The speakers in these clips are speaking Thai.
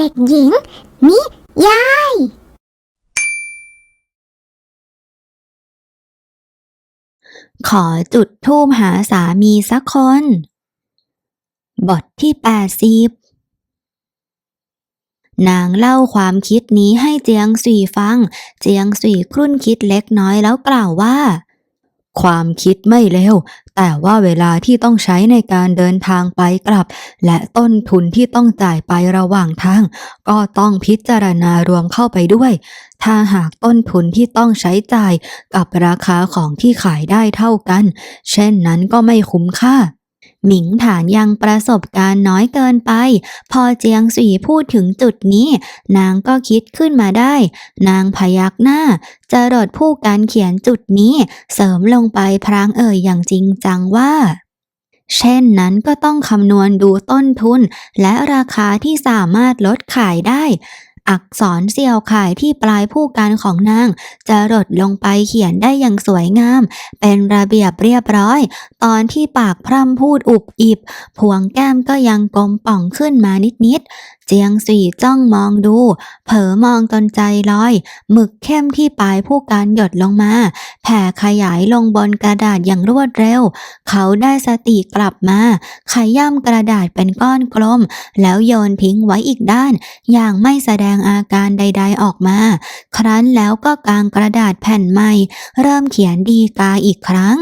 เด็กหญิง นิยาย ขอจุดทูมหาสามีสักคน บทที่แปดสิบนางเล่าความคิดนี้ให้เจียงสุยฟัง เจียงสุยครุ่นคิดเล็กน้อยแล้วกล่าวว่า ความคิดไม่เลว แต่ว่าเวลาที่ต้องใช้ในการเดินทางไปกลับ และต้นทุนที่ต้องจ่ายไประหว่างทาง ก็ต้องพิจารณารวมเข้าไปด้วย ถ้าหากต้นทุนที่ต้องใช้จ่ายกับราคาของที่ขายได้เท่ากัน เช่นนั้นก็ไม่คุ้มค่า หมิงฐานยังประสบการณ์น้อยเกินไป พอเจียงสีพูดถึงจุดนี้ นางก็คิดขึ้นมาได้ นางพยักหน้าจรดผู้การเขียนจุดนี้ เสริมลงไปพรางเอ่ยอย่างจริงจังว่าเช่นนั้นก็ต้องคำนวณดูต้นทุน และราคาที่สามารถลดขายได้ อักษรเสี่ยวขายที่ปลายผู้การของนาง จะรดลงไปเขียนได้อย่างสวยงาม เป็นระเบียบเรียบร้อย ตอนที่ปากพร่ำพูดอุบอิบ พวงแก้มก็ยังกลมป่องขึ้นมานิดๆ เจียงสี่จ้องมองดู เผลอมองจนใจลอย หมึกเข้มที่ปลายผู้การหยดลงมา แผ่ขยายลงบนกระดาษอย่างรวดเร็ว เขาได้สติกลับมาขย่ำกระดาษเป็นก้อนกลม แล้วโยนทิ้งไว้อีกด้าน อย่างไม่แสดงอาการใด ๆออกมา ครั้นแล้วก็กางกระดาษแผ่นใหม่ เริ่มเขียนดีกาอีกครั้ง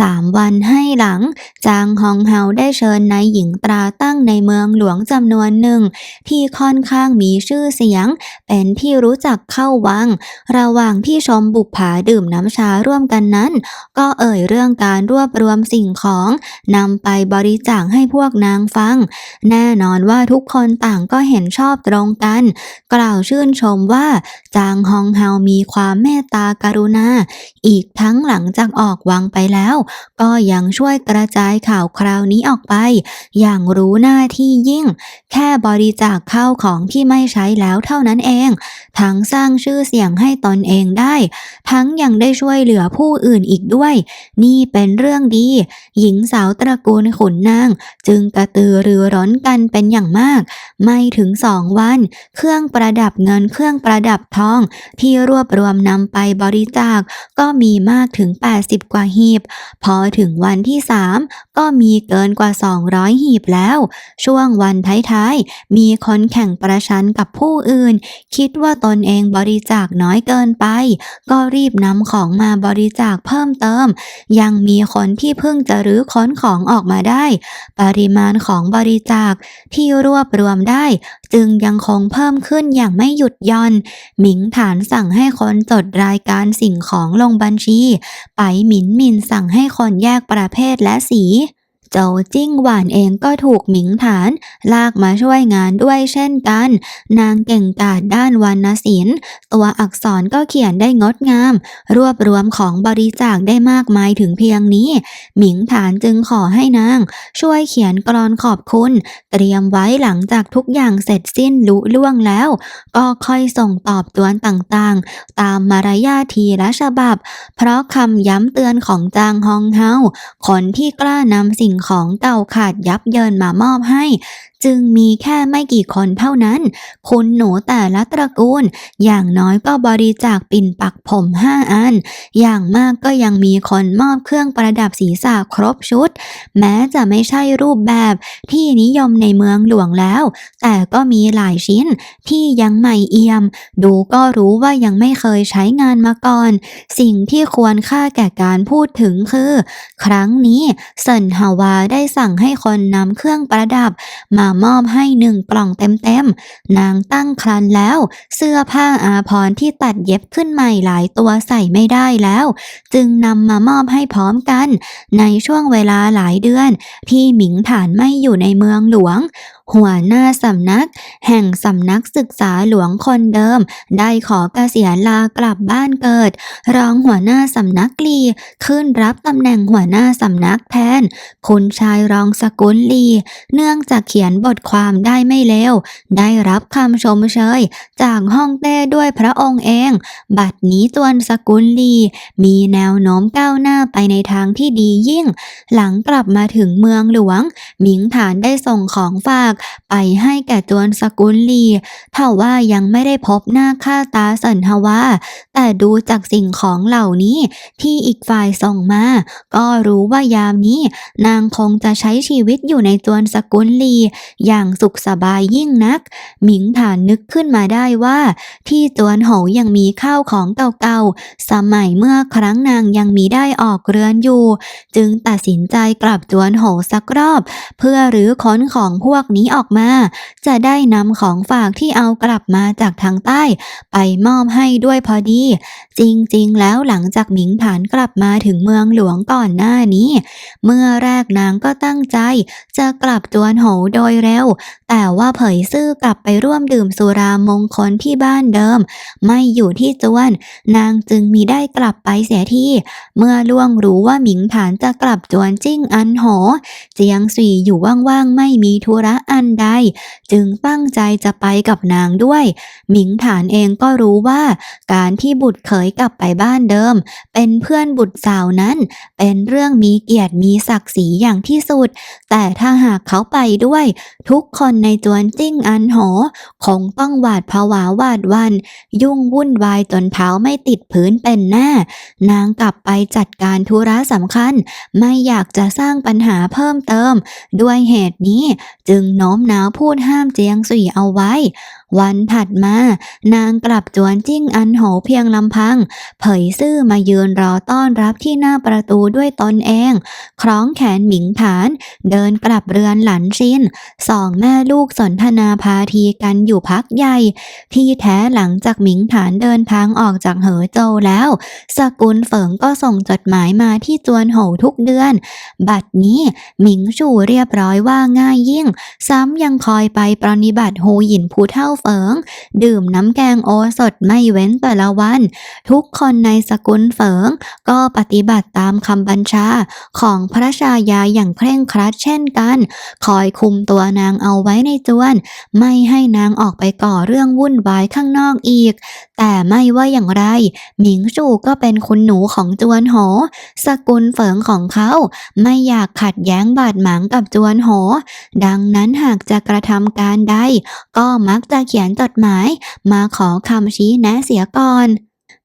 สามวันให้หลัง จางฮองเฮาได้เชิญนายหญิงตราตั้งในเมืองหลวงจำนวนหนึ่ง ที่ค่อนข้างมีชื่อเสียง เป็นที่รู้จักเข้าวัง ระหว่างที่ชมบุปผาดื่มน้ำชาร่วมกันนั้น ก็เอ่ยเรื่องการรวบรวมสิ่งของนำไปบริจาคให้พวกนางฟัง แน่นอนว่าทุกคนต่างก็เห็นชอบตรงกัน กล่าวชื่นชมว่า จางฮองเฮามีความเมตตากรุณา อีกทั้งหลังจากออกวังไปแล้วก็ยังช่วยกระจายข่าวคราวนี้ออกไป อย่างรู้หน้าที่ยิ่ง แค่บริจาคข้าวของที่ไม่ใช้แล้วเท่านั้นเอง ทั้งสร้างชื่อเสียงให้ตนเองได้ ทั้งยังได้ช่วยเหลือผู้อื่นอีกด้วย นี่เป็นเรื่องดี หญิงสาวตระกูลขุนนาง จึงกระตือรือร้นกันเป็นอย่างมาก ไม่ถึงสองวัน เครื่องประดับเงินเครื่องประดับทอง ที่รวบรวมนำไปบริจาคก็มีมากถึง 80 กว่าหีบพอถึงวันที่ 3 ก็มีเกินกว่า 200 หีบแล้ว ช่วงวันท้ายๆ มีคนแข่งประชันกับผู้อื่น คิดว่าตนเองบริจาคน้อยเกินไป ก็รีบนำของมาบริจาคเพิ่มเติม ยังมีคนที่เพิ่งจะรื้อค้นของออกมาได้ ปริมาณของบริจาคที่รวบรวมได้ จึงยังคงเพิ่มขึ้นอย่างไม่หยุดย่อน หมิงฐานสั่งให้คนจดรายการสิ่งของลงบัญชี ไปหมินหมินสั่งให้คนแยกประเภทและสี โจวจิ้งหวานเองก็ถูกหมิงฐาน ลากมาช่วยงานด้วยเช่นกัน นางเก่งกาจด้านวรรณศิลป์ ตัวอักษรก็เขียนได้งดงาม รวบรวมของบริจาคได้มากมายถึงเพียงนี้ หมิงฐานจึงขอให้นาง ช่วยเขียนกรอนขอบคุณ เตรียมไว้หลังจากทุกอย่างเสร็จสิ้นลุล่วงแล้ว ก็ค่อยส่งตอบตวนต่างๆ ตามมารยาททีละฉบับ เพราะคำย้ำเตือนของจางฮองเฮาคนที่กล้านำสิ่งของเต่าขาดยับเยินมามอบให้ จึงมีแค่ไม่กี่คนเท่านั้น คุณหนูแต่ละตระกูล อย่างน้อยก็บริจาคปิ่นปักผมห้าอัน อย่างมากก็ยังมีคนมอบเครื่องประดับศีรษะครบชุด แม้จะไม่ใช่รูปแบบที่นิยมในเมืองหลวงแล้ว แต่ก็มีหลายชิ้นที่ยังใหม่เอี่ยม ดูก็รู้ว่ายังไม่เคยใช้งานมาก่อน สิ่งที่ควรค่าแก่การพูดถึงคือ ครั้งนี้เซินฮาวาได้สั่งให้คนนำเครื่องประดับมามอบให้หนึ่งกล่องเต็มๆ นางตั้งครรภ์แล้ว เสื้อผ้าอาภรที่ตัดเย็บขึ้นใหม่หลายตัวใส่ไม่ได้แล้ว จึงนำมามอบให้พร้อมกัน ในช่วงเวลาหลายเดือน ที่หมิงฐานไม่อยู่ในเมืองหลวงหัวหน้าสำนัก แห่งสำนักศึกษาหลวงคนเดิม ได้ขอเกษียณลากลับบ้านเกิด รองหัวหน้าสำนักลี ขึ้นรับตำแหน่งหัวหน้าสำนักแทน คุณชายรองสกุลลี เนื่องจากเขียนบทความได้ไม่เลวได้รับคำชมเชย จากฮ่องเต้ด้วยพระองค์เอง บัดนี้จวนสกุลลี มีแนวโน้มก้าวหน้าไปในทางที่ดียิ่ง หลังกลับมาถึงเมืองหลวง หมิงฐานได้ส่งของฝาก ไปให้แก่จวนสกุลลีถ้าว่ายังไม่ได้พบหน้าค่าตาสันทวาแต่ดูจากสิ่งของเหล่านี้ที่อีกฝ่ายส่งมา ก็รู้ว่ายามนี้ นางคงจะใช้ชีวิตอยู่ในจวนสกุลลีอย่างสุขสบายยิ่งนัก หมิงฐานนึกขึ้นมาได้ว่า ที่จวนโหวยังมีข้าวของเก่าๆ สมัยเมื่อครั้งนางยังมีได้ออกเรือนอยู่ จึงตัดสินใจกลับจวนโหวสักรอบ เพื่อรื้อค้นของพวกนี้ออกมา จะได้นำของฝากที่เอากลับมาจากทางใต้ ไปมอบให้ด้วยพอดี จริงๆ แล้วหลังจากหมิงฐานกลับมาถึงเมืองหลวงก่อนหน้านี้ เมื่อแรกนางก็ตั้งใจ จะกลับจวนโหวโดยเร็ว แต่ว่าเผยซื่อกลับไปร่วมดื่มสุรามงคลที่บ้านเดิม ไม่อยู่ที่จวน นางจึงมีได้กลับไปเสียที่เมื่อล่วงรู้ว่าหมิงฐานจะกลับจวนจิ้งอันโหเจียงสีอยู่ว่างๆไม่มีธุระอันใด จึงตั้งใจจะไปกับนางด้วย หมิงฐานเองก็รู้ว่า การที่บุตรเขยกลับไปบ้านเดิม เป็นเพื่อนบุตรสาวนั้น เป็นเรื่องมีเกียรติมีศักดิ์ศรีอย่างที่สุด แต่ถ้าหากเขาไปด้วยทุกคนในจวนจิ้งอันโห คงต้องหวาดผวาหวาดวัน ยุ่งวุ่นวายจนเท้าไม่ติดพื้นเป็นแน่ นางกลับไปจัดการธุระสำคัญ ไม่อยากจะสร้างปัญหาเพิ่มเติม ด้วยเหตุนี้จึงโน้มน้าวพูดห้ามเจียงสุยเอาไว้ วันถัดมา นางกลับจวนจิ้งอันโหเพียงลำพัง เผยซื่อมายืนรอต้อนรับที่หน้าประตูด้วยตนเอง คล้องแขนหมิงฐาน เดินกลับเรือนหลันชินสองแม่ลูกสนทนาพาทีกันอยู่พักใหญ่ ที่แท้หลังจากหมิงฐานเดินทางออกจากเหอโจวแล้ว สกุลเฟิงก็ส่งจดหมายมาที่จวนโหทุกเดือน บัดนี้หมิงชูเรียบร้อยว่าง่ายยิ่ง ซ้ำยังคอยไปปรนนิบัติโฮหยินผู้เท่าเฟิง ดื่มน้ำแกงโอสถไม่เว้นแต่ละวัน ทุกคนในสกุลเฟิง ก็ปฏิบัติตามคำบัญชาของพระชายาอย่างเคร่งครัดเช่นกัน คอยคุมตัวนางเอาไว้ในจวน ไม่ให้นางออกไปก่อเรื่องวุ่นวายข้างนอกอีก แต่ไม่ว่าอย่างไร หมิงชูก็เป็นคุณหนูของจวนโห สกุลเฟิงของเขาไม่อยากขัดแย้งบาดหมางกับจวนโห ดังนั้นหากจะกระทำการใดก็มักจะเขียนจดหมาย มาขอคำชี้แนะเสียก่อน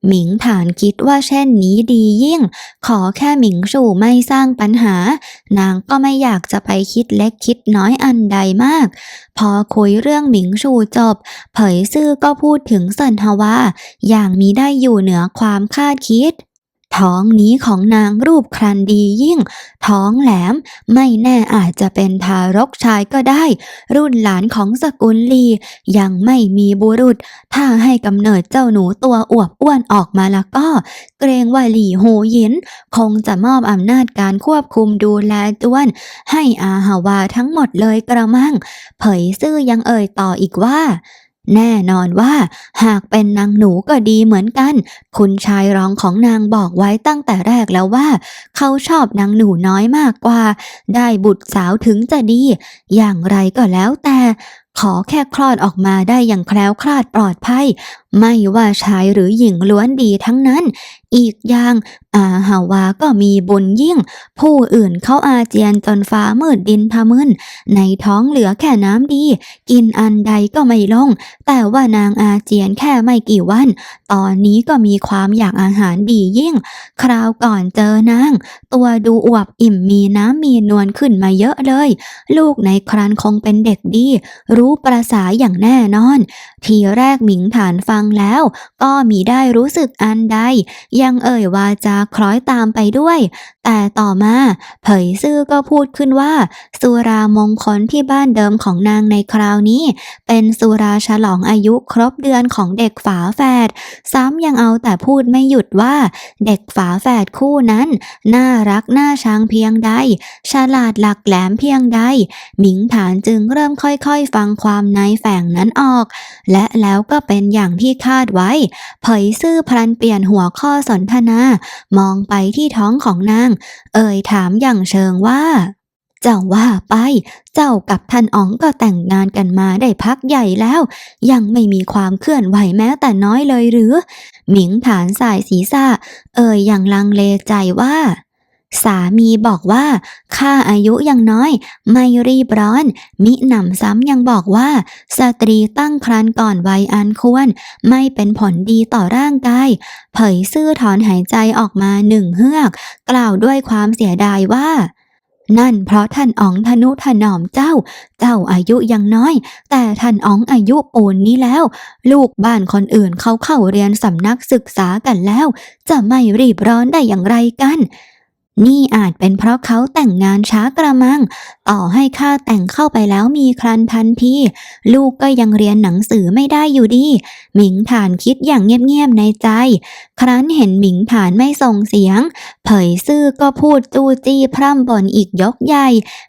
หมิงฐานคิดว่าเช่นนี้ดียิ่ง ขอแค่หมิงสู่ไม่สร้างปัญหา นางก็ไม่อยากจะไปคิดเล็กคิดน้อยอันใดมาก พอคุยเรื่องหมิงชูจบ เผยซื่อก็พูดถึงเซินฮวาอย่างมีได้อยู่เหนือความคาดคิด ท้องนี้ของนางรูปครันดียิ่ง ท้องแหลมไม่แน่อาจจะเป็นทารกชายก็ได้ รุ่นหลานของสกุลลี ยังไม่มีบุรุษ ถ้าให้กำเนิดเจ้าหนูตัวอวบอ้วนออกมาแล้วก็ เกรงว่าหลี่โหหยิน คงจะมอบอำนาจการควบคุมดูแลจวน ให้อาหาวาทั้งหมดเลยกระมัง เผยซื่อยังเอ่ยต่ออีกว่า แน่นอนว่า หากเป็นนางหนูก็ดีเหมือนกัน คุณชายรองของนางบอกไว้ตั้งแต่แรกแล้วว่า เขาชอบนางหนูน้อยมากกว่า ได้บุตรสาวถึงจะดี อย่างไรก็แล้วแต่ ขอแค่คลอดออกมาได้อย่างแคล้วคลาดปลอดภัย ไม่ว่าชายหรือหญิงล้วนดีทั้งนั้นอีกอย่างอาหาวาก็มีบุญยิ่ง ผู้อื่นเขาอาเจียนจนฟ้ามืดดินทะมึนในท้องเหลือแค่น้ำดี กินอันใดก็ไม่ลง แต่ว่านางอาเจียนแค่ไม่กี่วัน ตอนนี้ก็มีความอยากอาหารดียิ่ง คราวก่อนเจอนาง ตัวดูอวบอิ่มมีน้ำมีนวลขึ้นมาเยอะเลย ลูกในครันคงเป็นเด็กดี รู้ประษาอย่างแน่นอน ทีแรกหมิงฐานฟังแล้ว ก็มีได้รู้สึกอันใดยังเอ่ยว่าจาคล้อยตามไปด้วย แต่ต่อมาเผยซื่อก็พูดขึ้นว่า สุรามงคลที่บ้านเดิมของนางในคราวนี้ เป็นสุราฉลองอายุครบเดือนของเด็กฝาแฝดซ้ำยังเอาแต่พูดไม่หยุดว่า เด็กฝาแฝดคู่นั้น น่ารักน่าชังเพียงใด ฉลาดหลักแหลมเพียงใด หมิงฐานจึงเริ่มค่อยๆ ฟังความในแฝงนั้นออก และแล้วก็เป็นอย่างที่คาดไว้ เผยซื่อพลันเปลี่ยนหัวข้อสนทนา มองไปที่ท้องของนาง เอ่ยถามอย่างเชิงว่า เจ้าว่าไป เจ้ากับท่านอ๋องก็แต่งงานกันมาได้พักใหญ่แล้ว ยังไม่มีความเคลื่อนไหวแม้แต่น้อยเลยหรือ หมิงฐานสายศีรษะ เอ่ยอย่างลังเลใจว่า สามีบอกว่าข้าอายุยังน้อย ไม่รีบร้อน มิหนำซ้ำยังบอกว่า สตรีตั้งครรภ์ก่อนวัยอันควร ไม่เป็นผลดีต่อร่างกาย เผยซื่อถอนหายใจออกมาหนึ่งเฮือก กล่าวด้วยความเสียดายว่า นั่นเพราะท่านอ๋องทนุถนอมเจ้า เจ้าอายุยังน้อย แต่ท่านอ๋องอายุปูนนี้แล้ว ลูกบ้านคนอื่นเขาเข้าเรียนสำนักศึกษากันแล้ว จะไม่รีบร้อนได้อย่างไรกัน นี่อาจเป็นเพราะเขาแต่งงานช้ากระมัง ต่อให้ข้าแต่งเข้าไปแล้วมีครันทันทีลูกก็ยังเรียนหนังสือไม่ได้อยู่ดี หมิงฐานคิดอย่างเงียบๆในใจ ครั้นเห็นหมิงฐานไม่ส่งเสียง เผยซื่อก็พูดจู้จี้พร่ำบ่นอีกยกใหญ่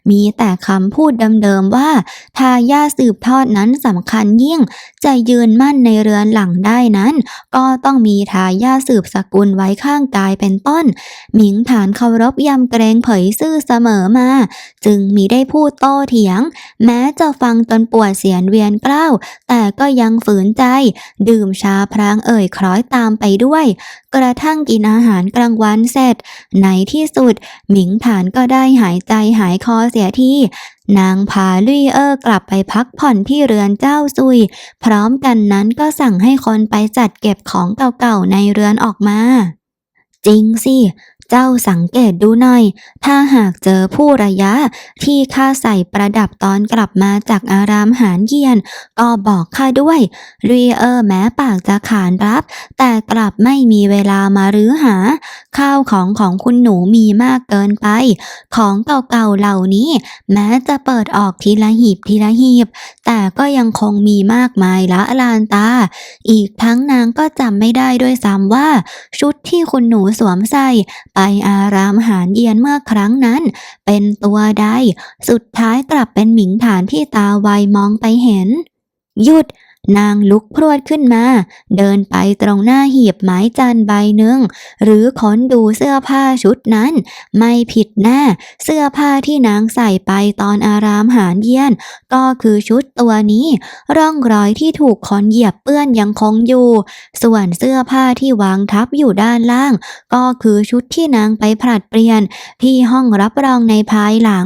มีแต่คำพูดเดิมๆว่า ทายาสืบทอดนั้นสำคัญยิ่ง จะยืนมั่นในเรือนหลังได้นั้น ก็ต้องมีทายาสืบสกุลไว้ข้างกายเป็นต้น หมิงฐานเคารพยำเกรงเผยซื่อเสมอมา จึงมีได้พูดโต้เถียง แม้จะฟังจนปวดเสียนเวียนเกล้าว แต่ก็ยังฝืนใจ ดื่มชาพรางเอ่ยคล้อยตามไปด้วย กระทั่งกินอาหารกลางวันเสร็จ ในที่สุด หมิงฐานก็ได้หายใจหายคอเสียทีนางพาลุยเออร์กลับไปพักผ่อนที่เรือนเจ้าซุย พร้อมกันนั้นก็สั่งให้คนไปจัดเก็บของเก่าๆในเรือนออกมา จริงสิ เจ้าสังเกตดูหน่อย ถ้าหากเจอผู้ระยะที่ข้าใส่ประดับตอนกลับมาจากอารามหานเยียน ก็บอกข้าด้วยรีเออร์แม้ปากจะขานรับ แต่กลับไม่มีเวลามารื้อหา ข้าวของของคุณหนูมีมากเกินไป ของเก่าๆเหล่านี้ แม้จะเปิดออกทีละหีบทีละหีบ แต่ก็ยังคงมีมากมายละลานตา อีกทั้งนางก็จำไม่ได้ด้วยซ้ำว่า ชุดที่คุณหนูสวมใส่ไปอารามหานเยียนเมื่อครั้งนั้น เป็นตัวใด สุดท้ายกลับเป็นหมิงฐานที่ตาไวมองไปเห็น หยุด นางลุกพรวดขึ้นมา เดินไปตรงหน้าหีบไม้จันใบหนึ่ง หรือค้นดูเสื้อผ้าชุดนั้น ไม่ผิดแน่เสื้อผ้าที่นางใส่ไปตอนอารามหารเยียน ก็คือชุดตัวนี้ ร่องรอยที่ถูกคนเหยียบเปื้อนยังคงอยู่ ส่วนเสื้อผ้าที่วางทับอยู่ด้านล่าง ก็คือชุดที่นางไปผลัดเปลี่ยน ที่ห้องรับรองในภายหลัง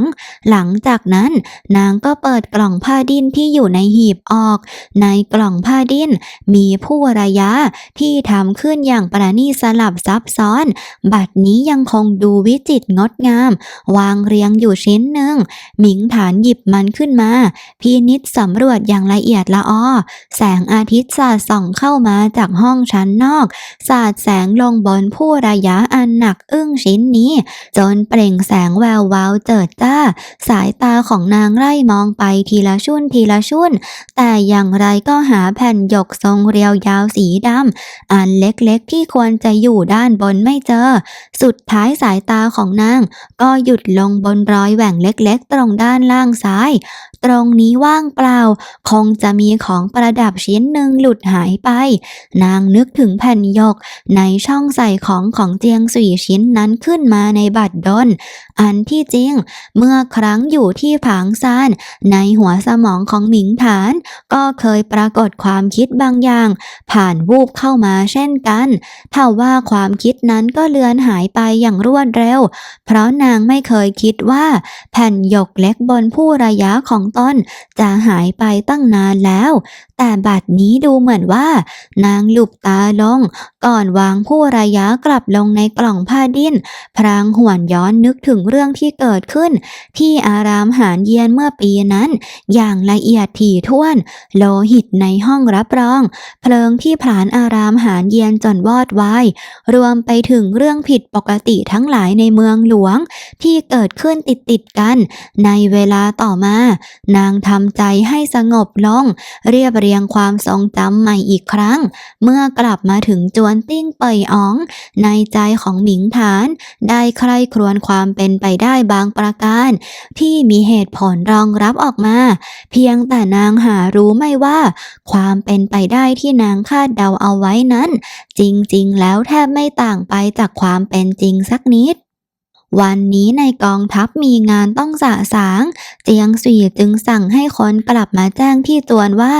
หลังจากนั้น นางก็เปิดกล่องผ้าดิ้นที่อยู่ในหีบออก ในกล่องผ้าดิ้น มีผู้ระยะที่ทำขึ้นอย่างประณีตสลับซับซ้อน บัดนี้ยังคงดูวิจิตรงดงาม วางเรียงอยู่ชิ้นหนึ่ง หมิงฐานหยิบมันขึ้นมาพินิษสำรวจอย่างละเอียดละออ แสงอาทิตย์สาดส่องเข้ามาจากห้องชั้นนอก สาดแสงลงบนผู้ระยะอันหนักอึ้งชิ้นนี้ จนเปล่งแสงแวววาวเจิดจ้า สายตาของนางไล่มองไปทีละชุ่นทีละชุ่น แต่อย่างไรก็หาแผ่นหยกทรงเรียวยาวสีดำอันเล็กๆที่ควรจะอยู่ด้านบนไม่เจอ สุดท้ายสายตาของนาง ก็หยุดลงบนรอยแหว่งเล็กๆ ตรงด้านล่างซ้าย ตรงนี้ว่างเปล่า คงจะมีของประดับชิ้นหนึ่งหลุดหายไป นางนึกถึงแผ่นหยก ในช่องใส่ของของเจียงสุยชิ้นนั้นขึ้นมาในบัตรดลอันที่จริง เมื่อครั้งอยู่ที่ผางซานในหัวสมองของหมิงฐาน ก็เคยปรากฏความคิดบางอย่าง ผ่านวูบเข้ามาเช่นกันถ้าว่าความคิดนั้นก็เลือนหายไปอย่างรวดเร็ว เพราะนางไม่เคยคิดว่า แผ่นหยกเล็กบนผู้ระยะของตนจะหายไปตั้งนานแล้ว แต่บัดนี้ดูเหมือนว่า นางหลุบตาลง ก่อนวางผู้ระยะกลับลงในกล่องผ้าดิ้นพรางหวนย้อนนึกถึงเรื่องที่เกิดขึ้น ที่อารามหารเยียนเมื่อปีนั้น อย่างละเอียดถี่ถ้วน โลหิตในห้องรับรอง เพลิงที่ผลานอารามหารเยียนจนวอดวาย รวมไปถึงเรื่องผิดปกติทั้งหลายในเมืองหลวง ที่เกิดขึ้นติดติดกัน ในเวลาต่อมา นางทำใจให้สงบลง เรียบเรียงความทรงจำใหม่อีกครั้ง เมื่อกลับมาถึงจวนติ้งเปยอ๋อง ในใจของหมิงฐาน ได้ใครครวญความเป็นไปได้บางประการ ที่มีเหตุผลรองรับออกมา เพียงแต่นางหารู้ไม่ว่าความเป็นไปได้ที่นางคาดเดาเอาไว้นั้น จริงๆ แล้วแทบไม่ต่างไปจากความเป็นจริงสักนิด วันนี้ในกองทัพมีงานต้องสะสาง เจียงสี่จึงสั่งให้คนกลับมาแจ้งที่ตวนว่า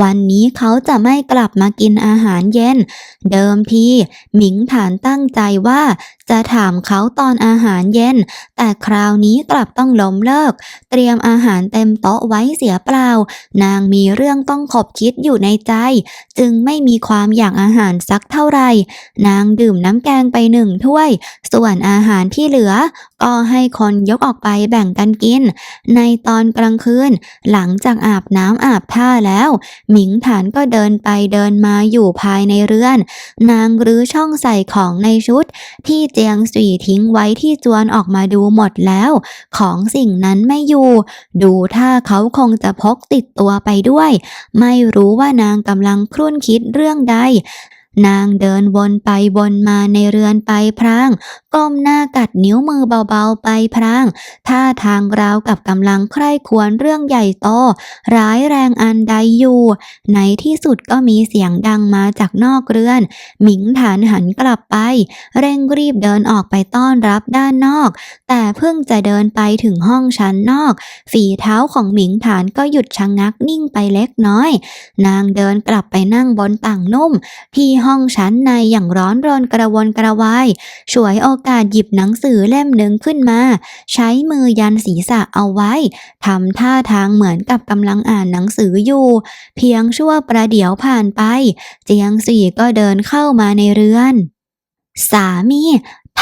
วันนี้เขาจะไม่กลับมากินอาหารเย็น เดิมทีหมิงฐานตั้งใจว่าจะถามเขาตอนอาหารเย็น แต่คราวนี้กลับต้องล้มเลิก เตรียมอาหารเต็มโต๊ะไว้เสียเปล่า นางมีเรื่องต้องขบคิดอยู่ในใจ จึงไม่มีความอยากอาหารสักเท่าไหร่ นางดื่มน้ำแกงไปหนึ่งถ้วย ส่วนอาหารที่เหลือก็ให้คนยกออกไปแบ่งกันกิน ในตอนกลางคืน หลังจากอาบน้ำอาบท่าแล้ว หมิงฐานก็เดินไปเดินมาอยู่ภายในเรือน นางรื้อช่องใส่ของในชุด ที่เจียงสีทิ้งไว้ที่จวนออกมาดูหมดแล้ว ของสิ่งนั้นไม่อยู่ ดูท่าเขาคงจะพกติดตัวไปด้วย ไม่รู้ว่านางกำลังครุ่นคิดเรื่องใดนางเดินวนไปวนมาในเรือนไปพราง ก้มหน้ากัดนิ้วมือเบาๆไปพรางท่าทางราวกับกำลังใคร่ควรเรื่องใหญ่โตร้ายแรงอันใดอยู่ ในที่สุดก็มีเสียงดังมาจากนอกเรือน หมิงฐานหันกลับไป เร่งรีบเดินออกไปต้อนรับด้านนอก แต่เพิ่งจะเดินไปถึงห้องชั้นนอก ฝีเท้าของหมิงฐานก็หยุดชะงงักนิ่งไปเล็กน้อย นางเดินกลับไปนั่งบนต่างนุ่ม ที่ห้องชั้นในอย่างร้อนรนกระวนกระวาย ฉวยโอกาสหยิบหนังสือเล่มหนึ่งขึ้นมา ใช้มือยันศีรษะเอาไว้ทำท่าทางเหมือนกับกำลังอ่านหนังสืออยู่ เพียงชั่วประเดี๋ยวผ่านไป เจียงสี่ก็เดินเข้ามาในเรือน สามี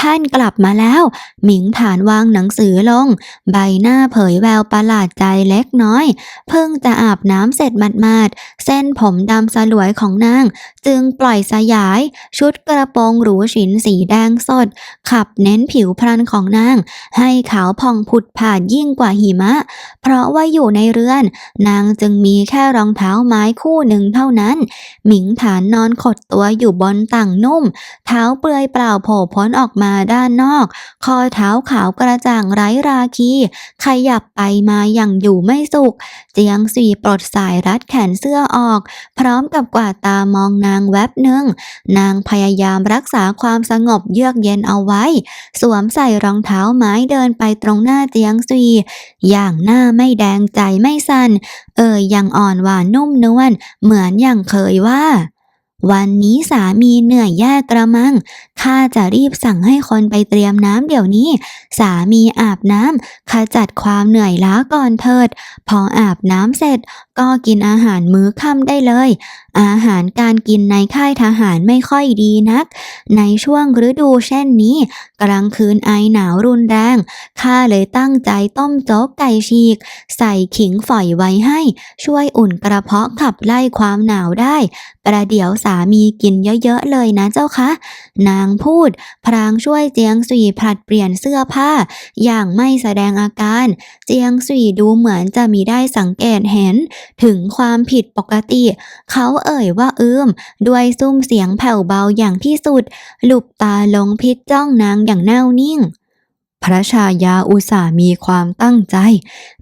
ท่านกลับมาแล้ว หมิงฐานวางหนังสือลง ใบหน้าเผยแววประหลาดใจเล็กน้อย เพิ่งจะอาบน้ำเสร็จหมาดๆ เส้นผมดำสลวยของนาง จึงปล่อยสยาย ชุดกระโปรงหรูฉินสีแดงสด ขับเน้นผิวพรรณของนาง ให้ขาวผ่องผุดผาดยิ่งกว่าหิมะ เพราะว่าอยู่ในเรือน นางจึงมีแค่รองเท้าไม้คู่หนึ่งเท่านั้น หมิงฐานนอนขดตัวอยู่บนต่างนุ่ม เท้าเปลือยเปล่าโผล่พ้นออกมามาด้านนอก คอเท้าขาวกระจ่างไร้ราคี ขยับไปมาอย่างอยู่ไม่สุข เจียงสีปลดสายรัดแขนเสื้อออก พร้อมกับกวาดตามองนางแวบหนึ่ง นางพยายามรักษาความสงบเยือกเย็นเอาไว้ สวมใส่รองเท้าไม้เดินไปตรงหน้าเจียงซีอย่างหน้าไม่แดงใจไม่สัน่น เอ่ยอย่างอ่อนหวานนุ่มนวลเหมือนอย่างเคยว่า วันนี้สามีเหนื่อยแย่กระมัง ข้าจะรีบสั่งให้คนไปเตรียมน้ำเดี๋ยวนี้ สามีอาบน้ำขจัดความเหนื่อยล้าก่อนเถิด พออาบน้ำเสร็จ ก็กินอาหารมื้อค่ำได้เลย อาหารการกินในค่ายทหารไม่ค่อยดีนัก ในช่วงฤดูเช่นนี้ กลางคืนไอหนาวรุนแรง ข้าเลยตั้งใจต้มโจ๊กไก่ฉีก ใส่ขิงฝอยไว้ให้ ช่วยอุ่นกระเพาะขับไล่ความหนาวได้ ประเดี๋ยวสามีกินเยอะๆเลยนะเจ้าคะ นางพูด พรางช่วยเจียงสุยผลัดเปลี่ยนเสื้อผ้า อย่างไม่แสดงอาการ เจียงสุยดูเหมือนจะมีได้สังเกตเห็น ถึงความผิดปกติ เขาเอ่ยว่าอืมด้วยซุ้มเสียงแผ่วเบาอย่างที่สุด หลุบตาลงพิษจ้องนางอย่างแน่วนิ่งพระชายาอุตส่าห์มีความตั้งใจ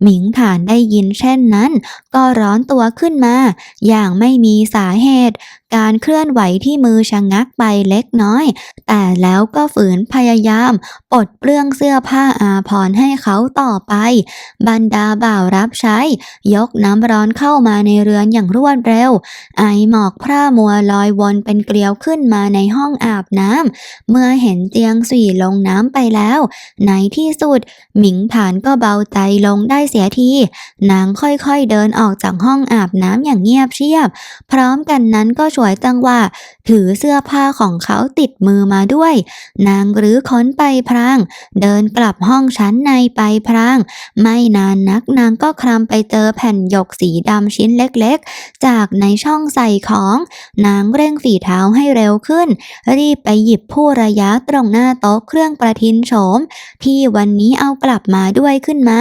หมิงฐานได้ยินเช่นนั้นก็ร้อนตัวขึ้นมา อย่างไม่มีสาเหตุ การเคลื่อนไหวที่มือชะงักไปเล็กน้อย แต่แล้วก็ฝืนพยายาม ปลดเปลื้องเสื้อผ้าอาภรให้เขาต่อไป บรรดาบ่าวรับใช้ ยกน้ำร้อนเข้ามาในเรือนอย่างรวดเร็ว ไอหมอกพร่ามัวลอยวนเป็นเกลียวขึ้นมาในห้องอาบน้ำเมื่อเห็นเจียงสี่ลงน้ำไปแล้ว ในที่สุด หมิงฐานก็เบาใจลงได้เสียที นางค่อยๆเดินอออกจากห้องอาบน้ำอย่างเงียบเชียบ พร้อมกันนั้นก็ฉวยจังหวะถือเสื้อผ้าของเขาติดมือมาด้วย นางรื้อค้นไปพราง เดินกลับห้องชั้นในไปพราง ไม่นานนักนางก็คลำไปเจอแผ่นหยกสีดำชิ้นเล็กๆ จากในช่องใส่ของ นางเร่งฝีเท้าให้เร็วขึ้น รีบไปหยิบผู้ระยะตรงหน้าโต๊ะเครื่องประทินโฉม ที่วันนี้เอากลับมาด้วยขึ้นมา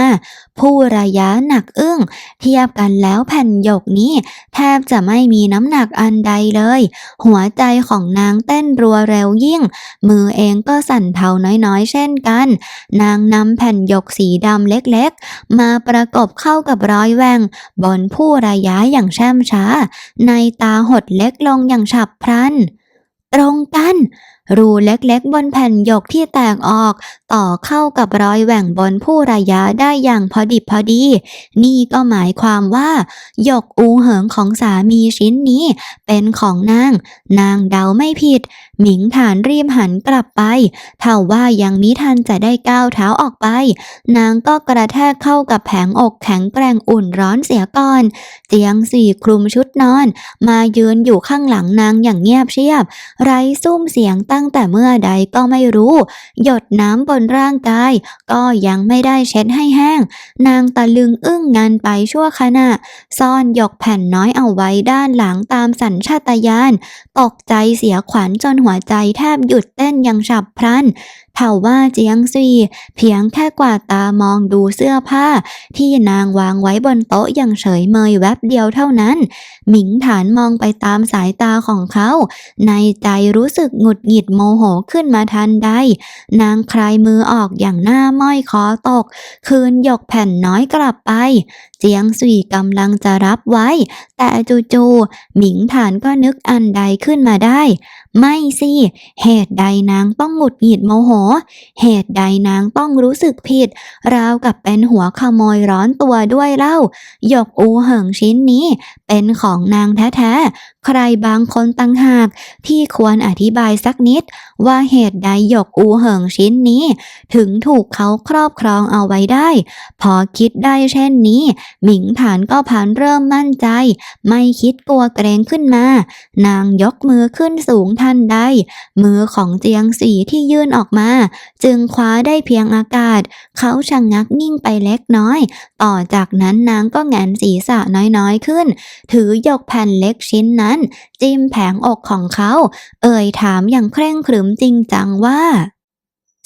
ผู้ระยะหนักอึ้ง เทียบกันแล้วแผ่นหยกนี้แทบจะไม่มีน้ำหนักอันใดเลย หัวใจของนางเต้นรัวเร็วยิ่ง มือเองก็สั่นเทาน้อยๆ เช่นกัน นางนำแผ่นหยกสีดำเล็กๆ มาประกบเข้ากับรอยแหวงบนผู้ระยะอย่างแช่มช้า ในตาหดเล็กลงอย่างฉับพลัน ตรงกัน รูเล็กๆ บนแผ่นหยกที่แตกออก ต่อเข้ากับรอยแหว่งบนผู้ระยะได้อย่างพอดิบพอดี นี่ก็หมายความว่าหยกอูเหิงของสามีชิ้นนี้ เป็นของนาง นางเดาไม่ผิด หมิงฐานรีบหันกลับไปเท่าว่ายังมิทันจะได้ก้าวเท้าออกไป นางก็กระแทกเข้ากับแผงอกแข็งแกร่งอุ่นร้อนเสียก่อนเจียงสี่คลุมชุดนอน มายืนอยู่ข้างหลังนางอย่างเงียบเชียบ ไร้ซุ้มเสียงตั้งแต่เมื่อใดก็ไม่รู้ หยดน้ำบนร่างกาย ก็ยังไม่ได้เช็ดให้แห้ง นางตะลึงอึ้งงานไปชั่วขณะ ซ่อนหยกแผ่นน้อยเอาไว้ด้านหลังตามสัญชาตญาณตกใจเสียขวัญจนหัวใจแทบหยุดเต้นอย่างฉับพลัน เท่าว่าเจียงซีเพียงแค่กวาดตามองดูเสื้อผ้า ที่นางวางไว้บนโต๊ะอย่างเฉยเมยแวบเดียวเท่านั้น หมิงฐานมองไปตามสายตาของเขา ในใจรู้สึกหงุดหงิดโมโหขึ้นมาทันใด นางคลายมือออกอย่างหน้าม้อยคอตก คืนหยกแผ่นน้อยกลับไป เจียงสุยกำลังจะรับไว้ แต่จู่ๆหมิงฐานก็นึกอันใดขึ้นมาได้ ไม่สิ เหตุใดนางต้องหงุดหงิดโมโหเหตุใดนางต้องรู้สึกผิด ราวกับเป็นหัวขโมยร้อนตัวด้วยเล่า หยกอูเหิงชิ้นนี้ เป็นของนางแท้ๆใครบางคนต่างหาก ที่ควรอธิบายสักนิด ว่าเหตุใดหยกอูเหิงชิ้นนี้ ถึงถูกเขาครอบครองเอาไว้ได้ พอคิดได้เช่นนี้ หมิงฐานก็พันเริ่มมั่นใจ ไม่คิดกลัวเกรงขึ้นมา นางยกมือขึ้นสูงทันใด มือของเจียงสีที่ยื่นออกมา จึงคว้าได้เพียงอากาศ เขาชะงงักนิ่งไปเล็กน้อย ต่อจากนั้นนางก็แงนศีรษะน้อยๆขึ้น ถือหยกแผ่นเล็กชิ้นนั้นจิ้มแผงอกของเขา เอ่ยถามอย่างเคร่งครึมจริงจังว่า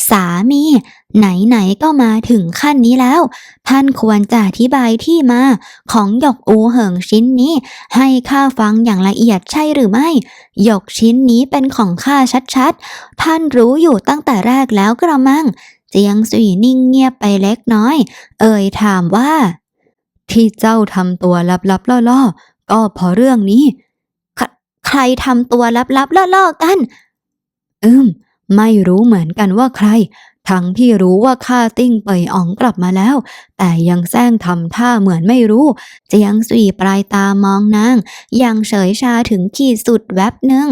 สามี ไหนๆก็มาถึงขั้นนี้แล้ว ท่านควรจะอธิบายที่มา ของหยกอูเหิงชิ้นนี้ ให้ข้าฟังอย่างละเอียดใช่หรือไม่ หยกชิ้นนี้เป็นของข้าชัดๆ ท่านรู้อยู่ตั้งแต่แรกแล้วกระมังเจียงสุยนิ่งเงียบไปเล็กน้อย เอ่ยถามว่า ที่เจ้าทำตัวลับๆล่อๆ ก็เพราะเรื่องนี้ รใครทำตัวลับๆล่อๆกัน อืม ไม่รู้เหมือนกันว่าใคร ทั้งที่รู้ว่าข้าติ้งเปยอ๋องกลับมาแล้ว แต่ยังแซงทำท่าเหมือนไม่รู้เจียงสุยปลายตามองนางย่างเฉยชาถึงขีดสุดแวบหนึ่ง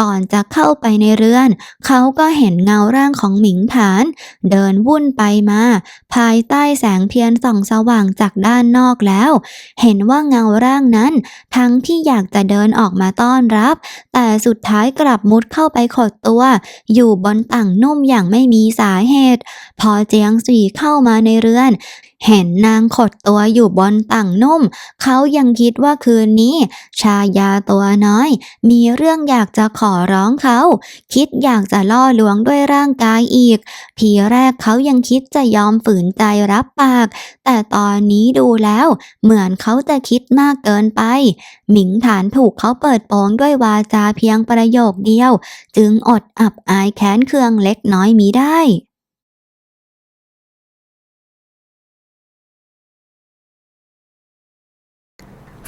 ก่อนจะเข้าไปในเรือน เขาก็เห็นเงาร่างของหมิงฐาน เดินวุ่นไปมา ภายใต้แสงเทียนส่องสว่างจากด้านนอกแล้ว เห็นว่าเงาร่างนั้น ทั้งที่อยากจะเดินออกมาต้อนรับ แต่สุดท้ายกลับมุดเข้าไปขดตัว อยู่บนต่างนุ่มอย่างไม่มีสาเหตุ พอเจียงสีเข้ามาในเรือน เห็นนางขดตัวอยู่บนต่างนุ่ม เขายังคิดว่าคืนนี้ ชายาตัวน้อย มีเรื่องอยากจะขอร้องเขา คิดอยากจะล่อลวงด้วยร่างกายอีก ทีแรกเขายังคิดจะยอมฝืนใจรับปาก แต่ตอนนี้ดูแล้ว เหมือนเขาจะคิดมากเกินไป หมิงฐานถูกเขาเปิดโปงด้วยวาจาเพียงประโยคเดียว จึงอดอับอายแค้นเคืองเล็กน้อยมีได้